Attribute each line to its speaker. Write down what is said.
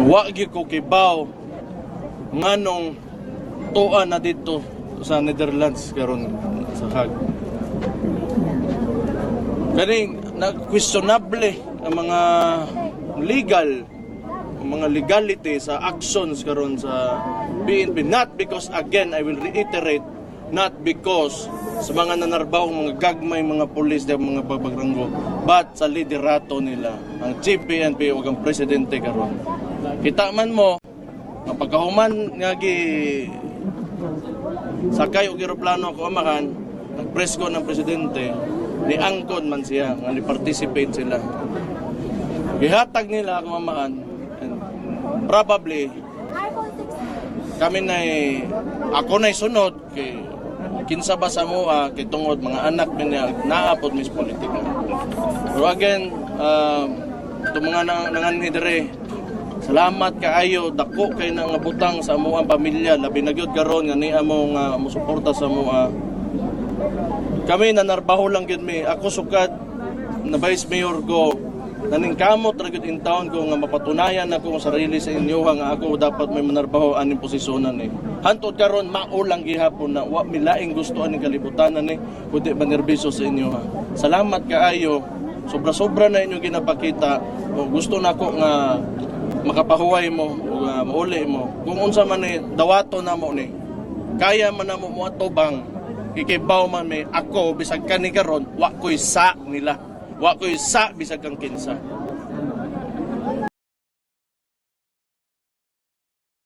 Speaker 1: Wa gyud ko kibaw nganong tuwa na dito sa Netherlands karon sa Hague. Kani na questionable ang mga legal ang mga legality sa actions karon sa PNP not because again I will reiterate not because sa mga nanarbaw mga gagmay mga pulis di mga pagbagranggo but sa liderato nila ang chief PNP ug ang presidente karon kita man mo pagkahuman nga gi sakay og eroplano ako amakan nagpresko ng presidente ni angkon man siya nga ni participate sila. Gihatag nila ako amakan and probably kami na ako na sunod kay kinsa ba sa mua kay mga anak mi niya naapod mis politika. Pero again um ito mga nang, nangan dire salamat kaayo. Dako kay na nga butang sa amuang pamilya. Labi na gyud karon nga ni amo nga mosuporta sa mua kami nanarbaho lang gyud mi. Ako sukad na vice mayor ko. Naning kamot ra gyud in town ko nga mapatunayan ako ang sarili sa inyo nga ako dapat may manarbaho aning posisyonan ni hantud karon maulang gihapon na wa milaing gusto aning kalibutan ni kundi manerbiso sa inyo ha. Salamat kaayo. Sobra-sobra na inyo ginapakita. O gusto na ko nga makapahuway mo o nga mauli mo. Kung unsa man ni dawato na mo ni kaya man na mo mo atubang kikibaw man may ako bisag kani karon wa ko'y sa nila. Wa ko'y sa bisag kang kinsa